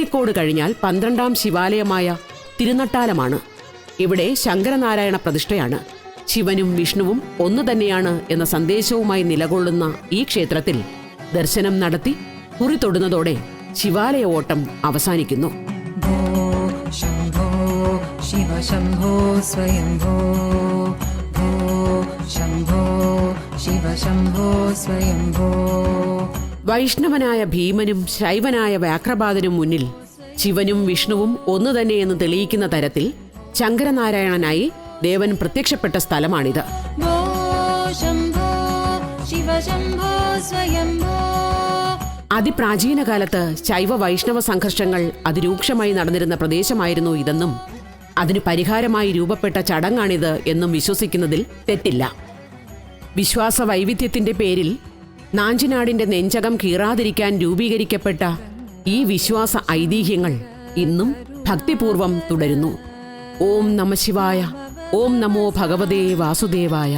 കോഴിക്കോട് കഴിഞ്ഞാൽ പന്ത്രണ്ടാം ശിവാലയമായ തിരുനട്ടാലമാണ്. ഇവിടെ ശങ്കരനാരായണ പ്രതിഷ്ഠയാണ്. ശിവനും വിഷ്ണുവും ഒന്നു തന്നെയാണ് എന്ന സന്ദേശവുമായി നിലകൊള്ളുന്ന ഈ ക്ഷേത്രത്തിൽ ദർശനം നടത്തി കുറി തൊടുന്നതോടെ ശിവാലയ ഓട്ടം അവസാനിക്കുന്നു. ശിവശംഭോ സ്വയംഭോ ശംഭോ ശിവശംഭോ സ്വയംഭോ വൈഷ്ണവനായ ഭീമനും ശൈവനായ വ്യാക്രപാതനും മുന്നിൽ ശിവനും വിഷ്ണുവും ഒന്നു തന്നെയെന്ന് തെളിയിക്കുന്ന തരത്തിൽ ശങ്കരനാരായണനായി ദേവൻ പ്രത്യക്ഷപ്പെട്ട സ്ഥലമാണിത്. അതിപ്രാചീന കാലത്ത് ശൈവ വൈഷ്ണവ സംഘർഷങ്ങൾ അതിരൂക്ഷമായി നടന്നിരുന്ന പ്രദേശമായിരുന്നു ഇതെന്നും അതിന് പരിഹാരമായി രൂപപ്പെട്ട ചടങ്ങാണിത് എന്നും വിശ്വസിക്കുന്നതിൽ തെറ്റില്ല. വിശ്വാസ വൈവിധ്യത്തിന്റെ പേരിൽ നാഞ്ചിനാടിന്റെ നെഞ്ചകം കീറാതിരിക്കാൻ രൂപീകരിക്കപ്പെട്ട ഈ വിശ്വാസ ഐതിഹ്യങ്ങൾ ഇന്നും ഭക്തിപൂർവം തുടരുന്നു. ഓം നമശിവായ ഓം നമോ ഭഗവതേ വാസുദേവായ.